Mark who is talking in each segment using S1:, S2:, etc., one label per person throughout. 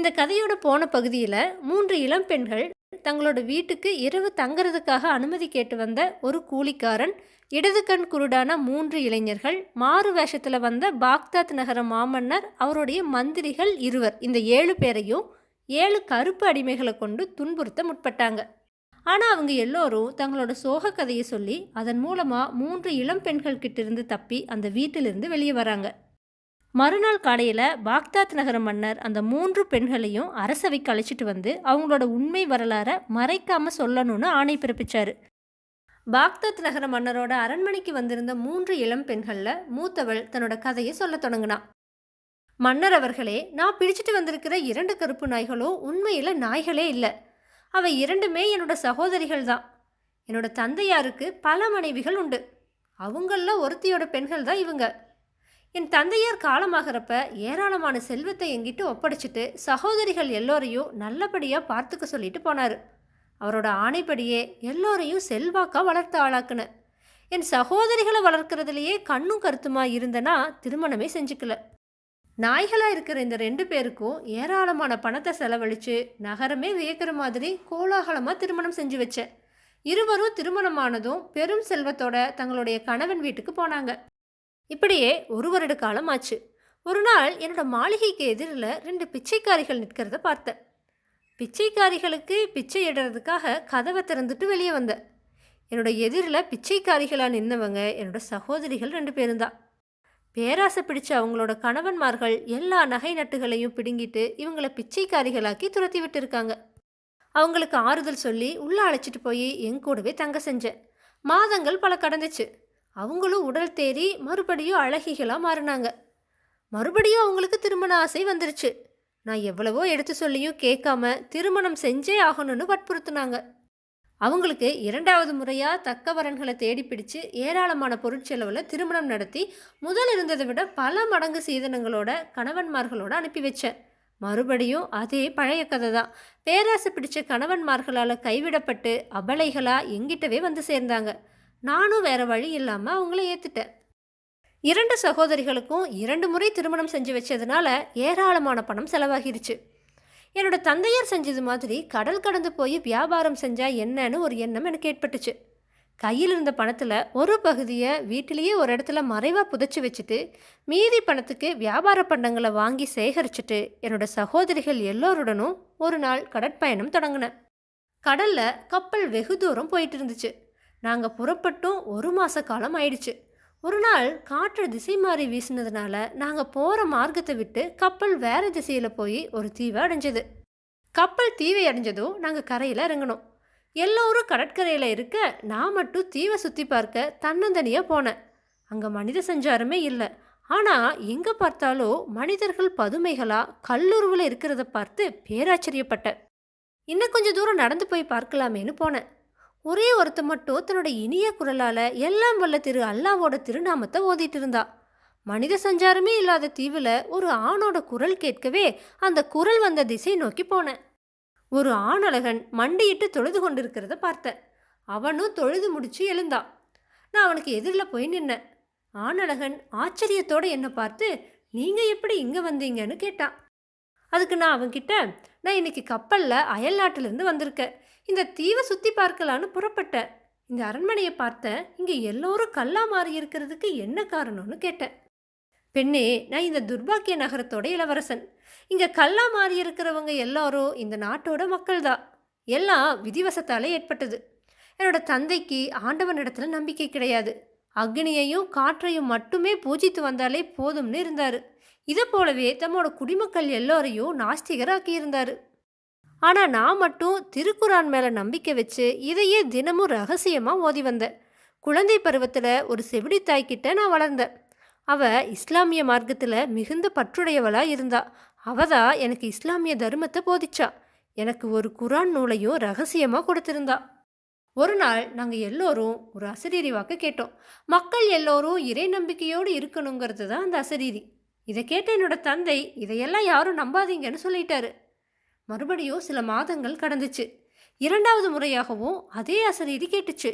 S1: இந்த கதையோட போன பகுதியில் மூன்று இளம் பெண்கள் தங்களோட வீட்டுக்கு இரவு தங்குறதுக்காக அனுமதி கேட்டு வந்த ஒரு கூலிக்காரன் இடது கண் குருடான மூன்று இளைஞர்கள் மாறு வேஷத்தில் வந்த பாக்தாத் நகர மாமன்னர் அவருடைய மந்திரிகள் இருவர். இந்த ஏழு பேரையும் ஏழு கருப்பு அடிமைகளை கொண்டு துன்புறுத்த முற்பட்டாங்க. ஆனால் அவங்க எல்லோரும் தங்களோட சோக கதையை சொல்லி அதன் மூலமாக மூன்று இளம் பெண்கள் கிட்டிருந்து தப்பி அந்த வீட்டிலிருந்து வெளியே வராங்க. மறுநாள் காலையில் பாக்தாத் நகர மன்னர் அந்த மூன்று பெண்களையும் அரசவைக்கு அழைச்சிட்டு வந்து அவங்களோட உண்மை வரலாறை மறைக்காமல் சொல்லணும்னு ஆணை பிறப்பிச்சார். பாக்தாத் நகர மன்னரோட அரண்மனைக்கு வந்திருந்த மூன்று இளம் பெண்களில் மூத்தவள் தன்னோட கதையை சொல்லத் தொடங்கினான். மன்னர் அவர்களே நான் பிடிச்சிட்டு வந்திருக்கிற இரண்டு கருப்பு நாய்களும் உண்மையில் நாய்களே இல்லை. அவை இரண்டுமே என்னோட சகோதரிகள் தான். என்னோட தந்தையாருக்கு பல மனைவிகள் உண்டு. அவங்களில் ஒருத்தியோட பெண்கள் தான் இவங்க. என் தந்தையார் காலமாகிறப்ப ஏராளமான செல்வத்தை எங்கிட்ட ஒப்படைச்சிட்டு சகோதரிகள் எல்லோரையும் நல்லபடியாக பார்த்துக்க சொல்லிட்டு போனார். அவரோட ஆணைப்படியே எல்லோரையும் செல்வாக்காக வளர்த்த ஆளாக்குனேன் என் சகோதரிகளை வளர்க்குறதுலையே கண்ணும் கருத்துமா இருந்தனா திருமணமே செஞ்சுக்கல. நாய்களாக இருக்கிற இந்த ரெண்டு பேருக்கும் ஏராளமான பணத்தை செலவழித்து நகரமே வியக்கிற மாதிரி கோலாகலமாக திருமணம் செஞ்சு வச்சேன். இருவரும் திருமணமானதும் பெரும் செல்வத்தோட தங்களுடைய கணவன் வீட்டுக்கு போனாங்க. இப்படியே ஒரு வருட காலம் ஆச்சு. ஒரு நாள் என்னோட மாளிகைக்கு எதிரில் ரெண்டு பிச்சைக்காரிகள் நிற்கிறத பார்த்தேன். பிச்சைக்காரிகளுக்கு பிச்சை இடுறதுக்காக கதவை திறந்துட்டு வெளியே வந்தேன். என்னோட எதிரில் பிச்சைக்காரிகளாக நின்னவங்க என்னோட சகோதரிகள் ரெண்டு பேரும் தான் பேராசை பிடிச்ச அவங்களோட கணவன்மார்கள் எல்லா நகை நட்டுகளையும் பிடுங்கிட்டு இவங்களை பிச்சைக்காரிகளாக்கி துரத்தி விட்டுருக்காங்க. அவங்களுக்கு ஆறுதல் சொல்லி உள்ளே அழைச்சிட்டு போய் என் கூடவே தங்க செஞ்சேன். மாதங்கள் பல கடந்துச்சு. அவங்களும் உடல் தேறி மறுபடியும் அழகிகளாக மாறினாங்க. மறுபடியும் அவங்களுக்கு திருமண ஆசை வந்துருச்சு. நான் எவ்வளவோ எடுத்து சொல்லியும் கேட்காம திருமணம் செஞ்சே ஆகணும்னு வற்புறுத்துனாங்க. அவங்களுக்கு இரண்டாவது முறையாக தக்க வரன்களை தேடி பிடிச்சு ஏராளமான பொருட்செலவில் திருமணம் நடத்தி முதல் இருந்ததை விட பல மடங்கு சீதனங்களோட கணவன்மார்களோட அனுப்பி வச்சேன். மறுபடியும் அதே பழைய கதை தான். பேராசை பிடிச்ச கணவன்மார்களால் கைவிடப்பட்டு அபலைகளாக எங்கிட்டவே வந்து சேர்ந்தாங்க. நானும் வேற வழி இல்லாமல் அவங்கள ஏற்றுட்டேன் இரண்டு சகோதரிகளுக்கும் இரண்டு முறை திருமணம் செஞ்சு வச்சதுனால ஏராளமான பணம் செலவாகிருச்சு. என்னோட தந்தையார் செஞ்சது மாதிரி கடல் கடந்து போய் வியாபாரம் செஞ்சால் என்னன்னு ஒரு எண்ணம் எனக்கு ஏற்பட்டுச்சு. கையில் இருந்த பணத்தில் ஒரு பகுதியை வீட்டிலேயே ஒரு இடத்துல மறைவாக புதைச்சி வச்சுட்டு மீதி பணத்துக்கு வியாபார பண்டங்களை வாங்கி சேகரிச்சுட்டு என்னோட சகோதரிகள் எல்லோருடனும் ஒரு நாள் கடற்பயணம் தொடங்கினேன். கடலில் கப்பல் வெகு தூரம் போயிட்டு இருந்துச்சு. நாங்கள் புறப்பட்டும் ஒரு மாத காலம் ஆயிடுச்சு. ஒரு நாள் காற்று திசை மாறி வீசினதுனால நாங்கள் போகிற மார்க்கத்தை விட்டு கப்பல் வேறு திசையில் போய் ஒரு தீவை அடைஞ்சது. கப்பல் தீவை அடைஞ்சதும் நாங்கள் கரையில் இறங்கினோம். எல்லோரும் கடற்கரையில் இருக்க நான் மட்டும் தீவை சுற்றி பார்க்க தன்னந்தனியாக போனேன். அங்கே மனித சஞ்சாரமே இல்லை. ஆனால் எங்கே பார்த்தாலும் மனிதர்கள் பதுமைகளாக கல்லுருவில் இருக்கிறத பார்த்து பேராச்சரியப்பட்டேன். இன்னும் கொஞ்சம் தூரம் நடந்து போய் பார்க்கலாமேன்னு போனேன். ஒரே ஒருத்த மட்டும் தன்னோட இனிய குரலால் எல்லாம் வல்ல திரு அல்லாவோட திருநாமத்தை ஓதிட்டு இருந்தா. மனித சஞ்சாரமே இல்லாத தீவில் ஒரு ஆணோட குரல் கேட்கவே அந்த குரல் வந்த திசை நோக்கி போனேன். ஒரு ஆணழகன் மண்டியிட்டு தொழுது கொண்டிருக்கிறத பார்த்தேன். அவனும் தொழுது முடிச்சு எழுந்தான் நான் அவனுக்கு எதிரில் போய் நின்னேன். ஆணழகன் ஆச்சரியத்தோடு என்னை பார்த்து நீங்கள் எப்படி இங்கே வந்தீங்கன்னு கேட்டான் அதுக்கு நான் அவன்கிட்ட நான் இன்னைக்கு கப்பலில் அயல் நாட்டிலேருந்து வந்திருக்கேன். இந்த தீவை சுற்றி பார்க்கலான்னு புறப்பட்டேன். இந்த அரண்மனையை பார்த்தேன். இங்கே எல்லோரும் கல்லா மாறி இருக்கிறதுக்கு என்ன காரணம்னு கேட்டேன். பெண்ணே நான் இந்த துர்பாக்கிய நகரத்தோட இளவரசன். இங்கே கல்லா மாறி இருக்கிறவங்க எல்லாரும் இந்த நாட்டோட மக்கள் தான் எல்லாம் விதிவசத்தாலே ஏற்பட்டது. என்னோட தந்தைக்கு ஆண்டவனிடத்துல நம்பிக்கை கிடையாது. அக்னியையும் காற்றையும் மட்டுமே பூஜித்து வந்தாலே போதும்னு இருந்தார். இதை போலவே தம்மோட குடிமக்கள் எல்லோரையும் நாஸ்திகராக்கியிருந்தார். ஆனால் நான் மட்டும் திருக்குரான் மேலே நம்பிக்கை வச்சு இதையே தினமும் ரகசியமாக ஓதி வந்தேன். குழந்தை பருவத்தில் ஒரு செவிடித்தாய்கிட்ட நான் வளர்ந்தேன். அவ இஸ்லாமிய மார்க்கத்தில் மிகுந்த பற்றுடையவளாக இருந்தா. அவ தான் எனக்கு இஸ்லாமிய தர்மத்தை போதிச்சா. எனக்கு ஒரு குரான் நூலையும் ரகசியமாக கொடுத்திருந்தா. ஒரு நாள் நாங்கள் எல்லோரும் ஒரு அசரீரி வாக்கு கேட்டோம். மக்கள் எல்லோரும் இறை நம்பிக்கையோடு இருக்கணுங்கிறது தான் அந்த அசரீரி. இதை கேட்ட என்னோட தந்தை இதையெல்லாம் யாரும் நம்பாதீங்கன்னு சொல்லிட்டாரு. மறுபடியும் சில மாதங்கள் கடந்துச்சு. இரண்டாவது முறையாகவும் அதே அசரீதி கேட்டுச்சு.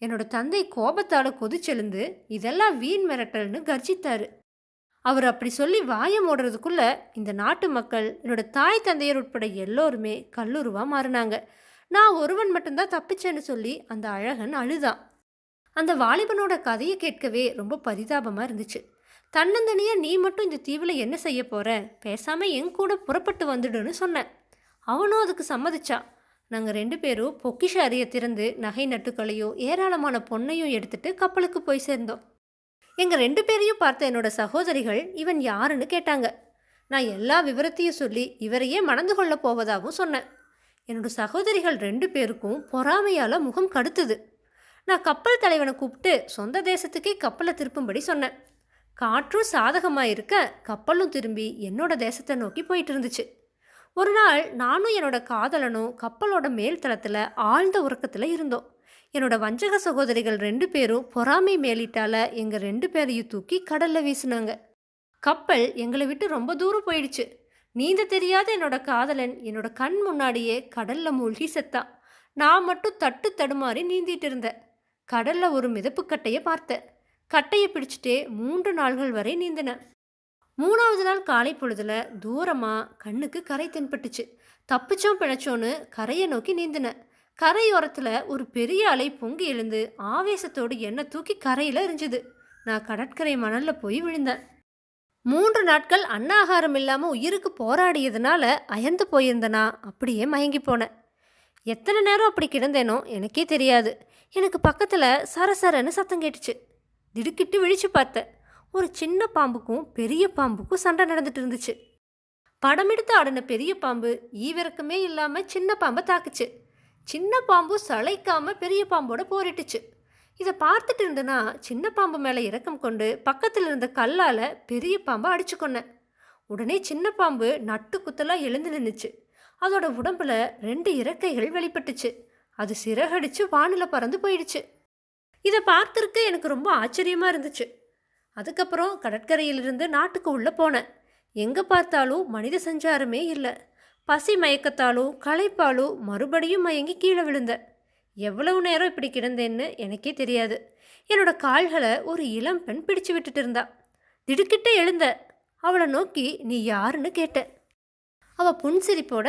S1: என்னோட தந்தை கோபத்தால் கொதிச்செழுந்து இதெல்லாம் வீண் மிரட்டல்னு கர்ஜித்தாரு. அவர் அப்படி சொல்லி வாயம் ஓடுறதுக்குள்ள இந்த நாட்டு மக்கள் என்னோட தாய் தந்தையர் உட்பட எல்லோருமே கல்லூருவா மாறினாங்க. நான் ஒருவன் மட்டும்தான் தப்பிச்சேன்னு சொல்லி அந்த அழகன் அழுதான். அந்த வாலிபனோட கதையை கேட்கவே ரொம்ப பரிதாபமாக இருந்துச்சு. தன்னந்தனியா நீ மட்டும் இந்த தீவில் என்ன செய்ய போற? பேசாம என் கூட புறப்பட்டு வந்துடுன்னு சொன்னேன். அவனும் அதுக்கு சம்மதிச்சான். நாங்கள் ரெண்டு பேரும் பொக்கிஷ அறையை திறந்து நகை நட்டுக்களையும் ஏராளமான பொண்ணையும் எடுத்துட்டு கப்பலுக்கு போய் சேர்ந்தோம். எங்கள் ரெண்டு பேரையும் பார்த்த என்னோட சகோதரிகள் இவன் யாருன்னு கேட்டாங்க. நான் எல்லா விவரத்தையும் சொல்லி இவரையே மணந்து கொள்ளப் போவதாகவும் சொன்னேன். என்னோட சகோதரிகள் ரெண்டு பேருக்கும் பொறாமையால் முகம் கடுத்துது. நான் கப்பல் தலைவனை கூப்பிட்டு சொந்த தேசத்துக்கே கப்பலை திருப்பும்படி சொன்னேன். காற்றும் சாதகமாக இருக்க கப்பலும் திரும்பி என்னோட தேசத்தை நோக்கி போயிட்டு இருந்துச்சு. ஒரு நாள் நானும் என்னோட காதலனும் கப்பலோட மேல் தளத்தில் ஆழ்ந்த உறக்கத்தில் இருந்தோம். என்னோட வஞ்சக சகோதரிகள் ரெண்டு பேரும் பொறாமை மேலிட்டால எங்கள் ரெண்டு பேரையும் தூக்கி கடலில் வீசினாங்க. கப்பல் எங்களை விட்டு ரொம்ப தூரம் போயிடுச்சு. நீந்த தெரியாத என்னோட காதலன் என்னோட கண் முன்னாடியே கடல்ல மூழ்கி செத்தான். நான் மட்டும் தட்டு தடுமாறி நீந்திட்டு இருந்தேன். கடல்ல ஒரு மிதப்பு கட்டையை பார்த்தேன். கட்டையை பிடிச்சிட்டே மூன்று நாள்கள் வரை நீந்தினேன். மூணாவது நாள் காலை பொழுதுல தூரமாக கண்ணுக்கு கரை தென்பட்டுச்சு. தப்பிச்சோம் பிழைச்சோன்னு கரையை நோக்கி நீந்தினேன் கரையோரத்தில் ஒரு பெரிய அலை பொங்கி எழுந்து ஆவேசத்தோடு என்னை தூக்கி கரையில் எரிஞ்சுது. நான் கடற்கரை மணலில் போய் விழுந்தேன். மூன்று நாட்கள் அன்னாகாரம் இல்லாமல் உயிருக்கு போராடியதுனால அயர்ந்து போயிருந்தனா அப்படியே மயங்கி போனேன். எத்தனை நேரம் அப்படி கிடந்தேனோ எனக்கே தெரியாது. எனக்கு பக்கத்தில் சரசரன்னு சத்தம் கேட்டுச்சு. திடுக்கிட்டு விழிச்சு பார்த்தேன். ஒரு சின்ன பாம்புக்கும் பெரிய பாம்புக்கும் சண்டை நடந்துட்டு இருந்துச்சு. படமெடுத்து ஆடின பெரிய பாம்பு ஈவிரக்கமே இல்லாமல் சின்ன பாம்பை தாக்குச்சு. சின்ன பாம்பு சளைக்காம பெரிய பாம்போட போரிட்டுச்சு. இதை பார்த்துட்டு இருந்தனா சின்ன பாம்பு மேலே இறக்கம் கொண்டு பக்கத்தில் இருந்த கல்லால் பெரிய பாம்பை அடிச்சு கொன்னேன். உடனே சின்ன பாம்பு நட்டு குத்தலாக எழுந்து நின்றுச்சு அதோட உடம்புல ரெண்டு இறக்கைகள் வெளிப்பட்டுச்சு. அது சிறகடிச்சு வானில பறந்து போயிடுச்சு. இதை பார்த்துருக்க எனக்கு ரொம்ப ஆச்சரியமாக இருந்துச்சு. அதுக்கப்புறம் கடற்கரையிலிருந்து நாட்டுக்கு உள்ளே போனேன். எங்கே பார்த்தாலும் மனித சஞ்சாரமே இல்லை. பசி மயக்கத்தாலும் களைப்பாலும் மறுபடியும் மயங்கி கீழே விழுந்த எவ்வளவு நேரம் இப்படி கிடந்தேன்னு எனக்கே தெரியாது. என்னோட கால்களை ஒரு இளம் பெண் பிடிச்சு விட்டுட்டு இருந்தா. திடுக்கிட்ட எழுந்த. அவளை நோக்கி நீ யாருன்னு கேட்ட அவ புன்சிரிப்போட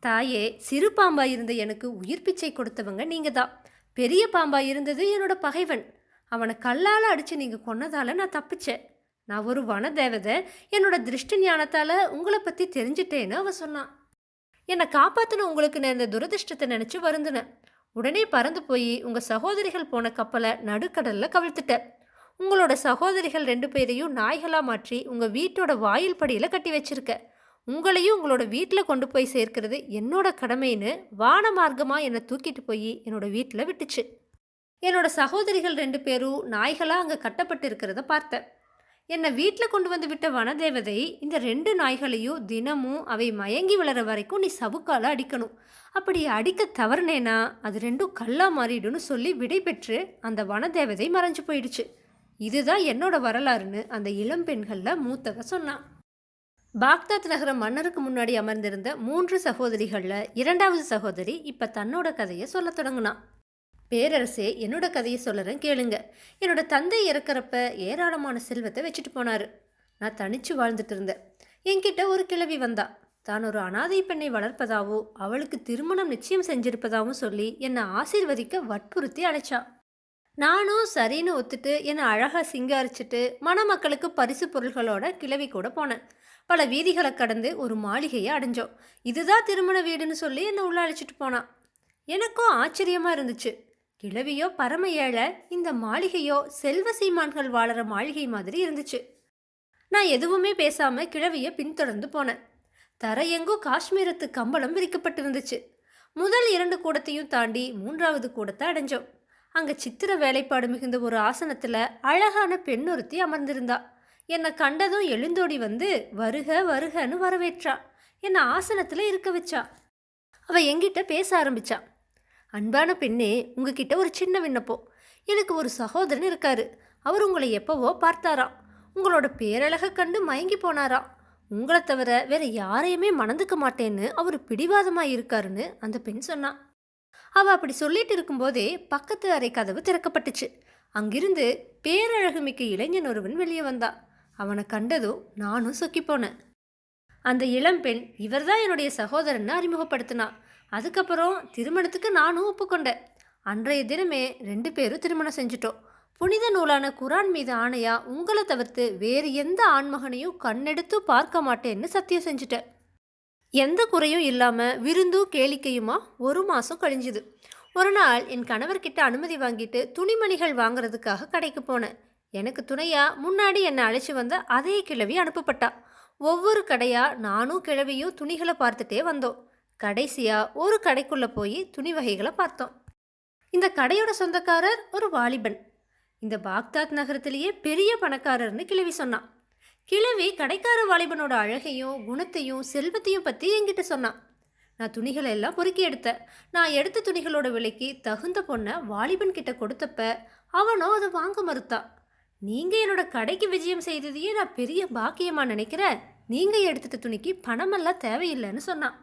S1: தாயே சிறு பாம்பாக இருந்த எனக்கு உயிர் பிச்சை கொடுத்தவங்க நீங்க தான் பெரிய பாம்பாக இருந்தது என்னோட பகைவன். அவனை கல்லால் அடித்து நீங்கள் கொன்னதால் நான் தப்பிச்சேன். நான் ஒரு வனதேவதை என்னோட திருஷ்டி ஞானத்தால் உங்களை பற்றி தெரிஞ்சிட்டேன்னு அவ சொன்னான் என்னை காப்பாற்றின உங்களுக்கு நான் இந்த துரதிர்ஷ்டத்தை நினச்சி வருந்தினேன். உடனே பறந்து போய் உங்கள் சகோதரிகள் போன கப்பலை நடுக்கடலில் கவிழ்த்துட்டேன். உங்களோட சகோதரிகள் ரெண்டு பேரையும் நாய்களாக மாற்றி உங்கள் வீட்டோட வாயில் படியில் கட்டி வச்சிருக்க. உங்களையும் உங்களோட வீட்டில் கொண்டு போய் சேர்க்கிறது என்னோட கடமைன்னு வான மார்க்கமாக என்னை தூக்கிட்டு போய் என்னோட வீட்டில் விட்டுச்சு. என்னோட சகோதரிகள் ரெண்டு பேரும் நாய்களாக அங்கே கட்டப்பட்டு இருக்கிறத பார்த்தேன். என்னை வீட்டில் கொண்டு வந்து விட்ட வனதேவதை இந்த ரெண்டு நாய்களையும் தினமும் அவை மயங்கி வளர வரைக்கும் நீ சவுக்கால அடிக்கணும். அப்படி அடிக்க தவறுனேனா அது ரெண்டும் கல்லா மாறிடும்னு சொல்லி விடை பெற்று அந்த வனதேவதை மறைஞ்சு போயிடுச்சு. இதுதான் என்னோட வரலாறுன்னு அந்த இளம் பெண்களில் மூத்தவ சொன்னான் பாக்தாத் நகர மன்னருக்கு முன்னாடி அமர்ந்திருந்த மூன்று சகோதரிகளில் இரண்டாவது சகோதரி இப்போ தன்னோட கதையை சொல்ல தொடங்கினான் பேரரசே என்னோட கதையை சொல்லுறேன் கேளுங்க. என்னோட தந்தை இறக்குறப்ப ஏராளமான செல்வத்தை வச்சுட்டு போனார். நான் தனிச்சு வாழ்ந்துட்டு இருந்தேன். என்கிட்ட ஒரு கிழவி வந்தா. தான் ஒரு அனாதை பெண்ணை வளர்ப்பதாவோ அவளுக்கு திருமணம் நிச்சயம் செஞ்சிருப்பதாகவும் சொல்லி என்னை ஆசீர்வதிக்க வற்புறுத்தி அழைச்சா. நானும் சரின்னு ஒத்துட்டு என்னை அழகாக சிங்காரிச்சிட்டு மணமக்களுக்கு பரிசு பொருள்களோட கிளவி கூட போனேன். பல வீதிகளை கடந்து ஒரு மாளிகையை அடைஞ்சோம். இதுதான் திருமண வீடுன்னு சொல்லி என்னை உள்ள அழைச்சிட்டு போனான் எனக்கும் ஆச்சரியமாக இருந்துச்சு. கிழவியோ பரம ஏழை இந்த மாளிகையோ செல்வ சீமான்கள் வாழற மாளிகை மாதிரி இருந்துச்சு. நான் எதுவுமே பேசாம கிழவிய பின்தொடர்ந்து போனேன். தரையெங்கோ காஷ்மீரத்து கம்பளம் விரிக்கப்பட்டிருந்துச்சு. முதல் இரண்டு கூடத்தையும் தாண்டி மூன்றாவது கூடத்தை அடைஞ்சோம். அங்க சித்திர வேலைப்பாடு மிகுந்த ஒரு ஆசனத்துல அழகான பெண் ஒருத்தி அமர்ந்திருந்தா. என்னை கண்டதும் எழுந்தோடி வந்து வருக வருகன்னு வரவேற்றா. என்னை ஆசனத்துல இருக்க வச்சா? அவ எங்கிட்ட பேச ஆரம்பிச்சா. அன்பான பெண்ணே உங்ககிட்ட ஒரு சின்ன விண்ணப்பம். எனக்கு ஒரு சகோதரன் இருக்காரு. அவர் உங்களை எப்போவோ பார்த்தாராம். உங்களோட பேரழகை கண்டு மயங்கி போனாராம். உங்களை தவிர வேற யாரையுமே மணந்துக்க மாட்டேன்னு அவர் பிடிவாதமாக இருக்காருன்னு அந்த பெண் சொன்னான் அவ அப்படி சொல்லிட்டு இருக்கும்போதே பக்கத்து அறை கதவு திறக்கப்பட்டுச்சு. அங்கிருந்து பேரழகு மிக்க இளைஞன் ஒருவன் வெளியே வந்தான் அவனை கண்டதும் நானும் சொக்கி போனேன். அந்த இளம்பெண் இவர்தான் என்னுடைய சகோதரன்னு அறிமுகப்படுத்தினா. அதுக்கப்புறம் திருமணத்துக்கு நானும் ஒப்புக்கொண்டேன். அன்றைய தினமே ரெண்டு பேரும் திருமணம் செஞ்சிட்டோம். புனித நூலான குரான் மீது ஆணையா உங்களை தவிர்த்து வேறு எந்த ஆண்மகனையும் கண்ணெடுத்து பார்க்க மாட்டேன்னு சத்தியம் செஞ்சுட்டேன். எந்த குறையும் இல்லாமல் விருந்தும் கேளிக்கையுமா ஒரு மாதம் கழிஞ்சுது. ஒரு நாள் என் கணவர்கிட்ட அனுமதி வாங்கிட்டு துணிமணிகள் வாங்குறதுக்காக கடைக்கு போனேன். எனக்கு துணையா முன்னாடி என்னை அழைச்சி வந்த அதே கிழவி அனுப்பப்பட்டா. ஒவ்வொரு கடையாக நானும் கிழவியும் துணிகளை பார்த்துட்டே வந்தோம். கடைசியாக ஒரு கடைக்குள்ளே போய் துணி வகைகளை பார்த்தோம். இந்த கடையோட சொந்தக்காரர் ஒரு வாலிபன். இந்த பாக்தாத் நகரத்திலேயே பெரிய பணக்காரர்னு கிழவி சொன்னான். கிழவி கடைக்கார வாலிபனோட அழகையும் குணத்தையும் செல்வத்தையும் பற்றி என்கிட்ட சொன்னான். நான் துணிகளை எல்லாம் பொறுக்கி எடுத்தேன். நான் எடுத்த துணிகளோட விலைக்கு தகுந்த பொண்ணை வாலிபன் கிட்ட கொடுத்தப்ப அவனோ அதை வாங்க மறுத்தான் நீங்கள் என்னோட கடைக்கு விஜயம் செய்ததையே நான் பெரிய பாக்கியமாக நினைக்கிறேன். நீங்கள் எடுத்துகிட்ட துணிக்கு பணமெல்லாம் தேவையில்லைன்னு சொன்னான்.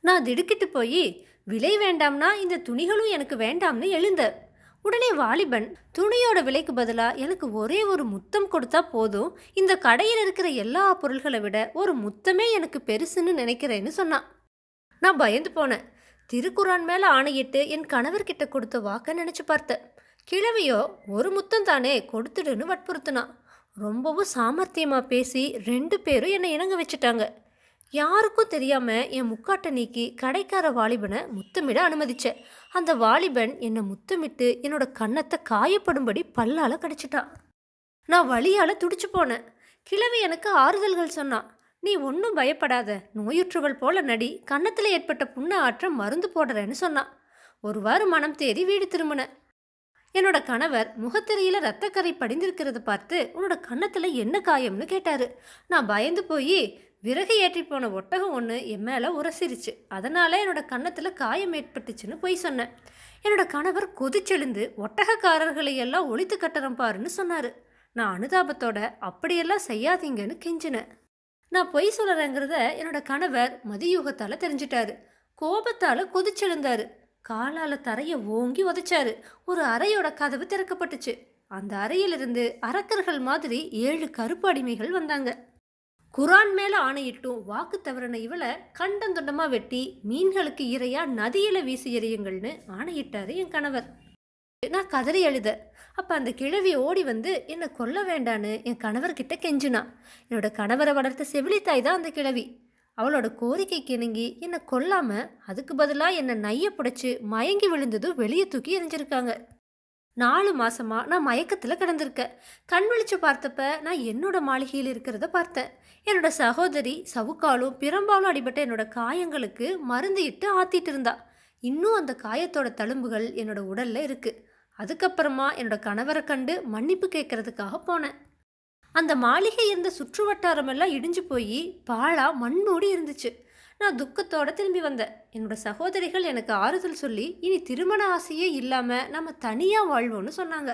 S1: நான் திடுக்கிட்டு போய் விலை வேண்டாம்னா இந்த துணிகளும் எனக்கு வேண்டாம்னு எழுந்த. உடனே வாலிபன் துணியோட விலைக்கு பதிலாக எனக்கு ஒரே ஒரு முத்தம் கொடுத்தா போதும். இந்த கடையில் இருக்கிற எல்லா பொருள்களை விட ஒரு முத்தமே எனக்கு பெருசுன்னு நினைக்கிறேன்னு சொன்னான். நான் பயந்து போனேன். திருக்குறான் மேலே ஆணையிட்டு என் கணவர்கிட்ட கொடுத்த வாக்க நினச்சி பார்த்தேன். கிழவியோ ஒரு முத்தம் தானே கொடுத்துடுன்னு வற்புறுத்தினான். ரொம்பவும் சாமர்த்தியமாக பேசி ரெண்டு பேரும் என்னை இணங்க வச்சுட்டாங்க. யாருக்கும் தெரியாம என் முக்காட்டை நீக்கி கடைக்கார வாலிபனை முத்தமிட அனுமதித்தேன் அந்த வாலிபன் என்னை முத்தமிட்டு என்னோட கன்னத்தை காயப்படும்படி பல்லால கடிச்சிட்டான் நான் வழியால துடிச்சு போனேன். கிழவி எனக்கு ஆறுதல்கள் சொன்னான் நீ ஒன்றும் பயப்படாத. நோயுற்றவள் போல நடி. கன்னத்தில் ஏற்பட்ட புண்ண ஆற்ற மருந்து போடுறேன்னு சொன்னான் ஒரு வாரம் மனம் தேடி வீடு திரும்பினேன். என்னோட கணவர் முகத்திரையில ரத்தக்கரை படிந்திருக்கிறத பார்த்து உன்னோட கன்னத்தில் என்ன காயம்னு கேட்டாரு. நான் பயந்து போய் விறகு ஏற்றி போன ஒட்டகம் ஒன்று என் மேலே உரசிருச்சு. அதனால என்னோட கன்னத்தில் காயம் ஏற்பட்டுச்சுன்னு பொய் சொன்னேன். என்னோட கணவர் கொதிச்செழுந்து ஒட்டகக்காரர்களை எல்லாம் ஒழித்து கட்டுறேன் பாருன்னு சொன்னார். நான் அனுதாபத்தோட அப்படியெல்லாம் செய்யாதீங்கன்னு கெஞ்சினேன். நான் பொய் சொல்கிறேங்கிறத என்னோட கணவர் மதியூகத்தால் தெரிஞ்சிட்டாரு. கோபத்தால் கொதிச்செழுந்தாரு. காலால் தரையை ஓங்கி உதைச்சாரு. ஒரு அறையோட கதவு திறக்கப்பட்டுச்சு. அந்த அறையிலிருந்து அரக்கர்கள் மாதிரி ஏழு கருப்பு அடிமைகள் வந்தாங்க. குரான் மேலே ஆணையிட்டும் வாக்கு தவறின இவளை கண்டந்தொண்டமா வெட்டி மீன்களுக்கு இரையா நதியில் வீசி எறியுங்கள்னு ஆணையிட்டாரு என் கணவர். நான் கதறி எழுத அப்போ அந்த கிழவி ஓடி வந்து என்னை கொல்ல வேண்டான்னு என் கணவர்கிட்ட கெஞ்சினா. என்னோட கணவரை வளர்த்த செவிலித்தாய் தான் அந்த கிழவி. அவளோட கோரிக்கைக்கு இணங்கி என்னை கொல்லாம அதுக்கு பதிலாக என்னை நைய பிடிச்சி மயங்கி விழுந்ததும் வெளியே தூக்கி எரிஞ்சிருக்காங்க நாலு மாசமா நான் மயக்கத்தில் கிடந்திருக்கேன். கண் விழிச்சு பார்த்தப்ப நான் என்னோட மாளிகையில் இருக்கிறத பார்த்தேன். என்னோட சகோதரி சவுக்காலும் பிரம்பாலும் அடிபட்ட என்னோட காயங்களுக்கு மருந்து இட்டு ஆத்திட்டு இருந்தா. இன்னும் அந்த காயத்தோட தழும்புகள் என்னோட உடல்ல இருக்கு. அதுக்கப்புறமா என்னோட கணவரை கண்டு மன்னிப்பு கேட்கறதுக்காக போனேன். அந்த மாளிகை இருந்த சுற்று வட்டாரமெல்லாம் இடிஞ்சு போய் பாழா மண்ணோடி இருந்துச்சு. நான் துக்கத்தோட திரும்பி வந்தேன். என்னோட சகோதரிகள் எனக்கு ஆறுதல் சொல்லி இனி திருமண ஆசையே இல்லாமல் நம்ம தனியாக வாழ்வோன்னு சொன்னாங்க.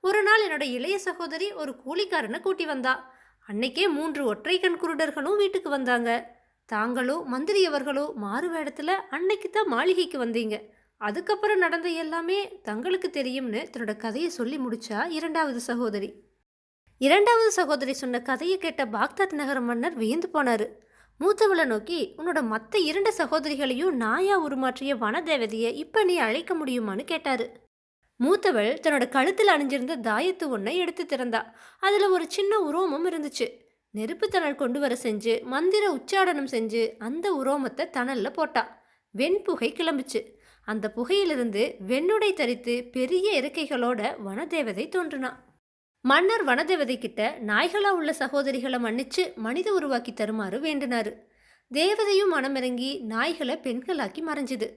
S1: ஒரு நாள் என்னோட இளைய சகோதரி ஒரு கூலிக்காரனை கூட்டி வந்தா. அன்னைக்கே மூன்று ஒற்றை கண் குருடர்களும் வீட்டுக்கு வந்தாங்க. தாங்களோ மந்திரியவர்களோ மாறு வேடத்தில் அன்னைக்கு தான் மாளிகைக்கு வந்தீங்க. அதுக்கப்புறம் நடந்த எல்லாமே தங்களுக்கு தெரியும்னு தன்னோட கதையை சொல்லி முடிச்சா இரண்டாவது சகோதரி. இரண்டாவது சகோதரி சொன்ன கதையை கேட்ட பாக்தாத் நகர மன்னர் வியந்து போனார். மூத்தவளை நோக்கி உன்னோட மற்ற இரண்டு சகோதரிகளையும் நாயா உருமாற்றிய வனதேவதையை இப்போ நீ அழைக்க முடியுமான்னு கேட்டாரு. மூத்தவள் தன்னோட கழுத்தில் அணிஞ்சிருந்த தாயத்து ஒன்றை எடுத்து திறந்தா. அதில் ஒரு சின்ன உரோமம் இருந்துச்சு. நெருப்பு தணல் கொண்டு வர செஞ்சு மந்திர உச்சாடனம் செஞ்சு அந்த உரோமத்தை தணலில் போட்டா. வெண்புகை கிளம்புச்சு. அந்த புகையிலிருந்து வெண்ணுடை தரித்து பெரிய இறக்கைகளோட வனதேவதை தோன்றுனா. மன்னர் வனதேவதை கிட்ட நாய்களா உள்ள சகோதரிகளை மன்னிச்சு மனித உருவாக்கி தருமாறு வேண்டினாரு. தேவதையும் மனமிறங்கி நாய்களை பெண்களாக்கி மறைஞ்சுது.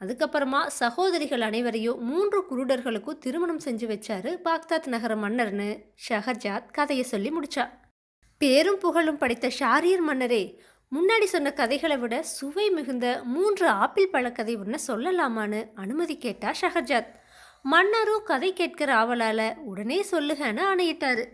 S1: அதுக்கப்புறமா சகோதரிகள் அனைவரையும் மூன்று குருடர்களுக்கும் திருமணம் செஞ்சு வச்சாரு பாக்தாத் நகர மன்னர்னு ஷஹர்ஜாத் கதையை சொல்லி முடிச்சா. பேரும் புகழும் படைத்த ஷாரியர் மன்னரே முன்னாடி சொன்ன கதைகளை விட சுவை மிகுந்த மூன்று ஆப்பிள் பழக்கதை ஒன்று சொல்லலாமான்னு அனுமதி கேட்டா ஷஹர்ஜாத். மன்னரும் கதை கேட்கிற ஆவலால் உடனே சொல்லுகன்னு ஆணையிட்டாரு.